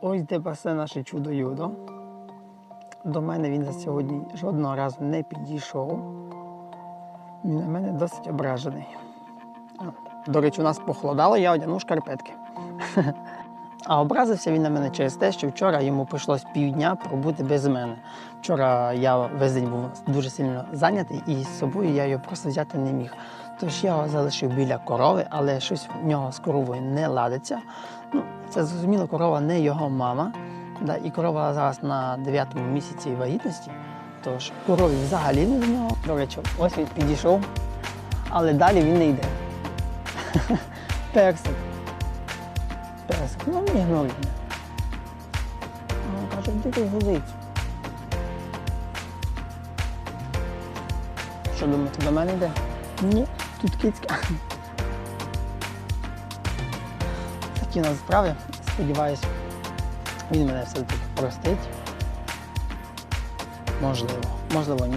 Ось де пасе наше чудо Юдо. До мене він за сьогодні жодного разу не підійшов. Він на мене досить ображений. До речі, у нас похолодало, я одягнув шкарпетки. А образився він на мене через те, що вчора йому прийшлось півдня пробути без мене. Вчора я весь день був дуже сильно зайнятий і з собою я його просто взяти не міг. Тож я його залишив біля корови, але щось в нього з коровою не ладиться. Ну, це зрозуміло, корова не його мама. Да, і корова зараз на 9 місяці вагітності. Тож корові взагалі не до нього. До речі, ось він підійшов, але далі він не йде. Персик. Персик, ну не ігноруй мене. Ну, Каже, де ти гузить? Що думаєте, до мене йде? Ні, тут кицька. Такі у нас справи. Сподіваюсь, він мене все-таки простить. Можливо, можливо, ні.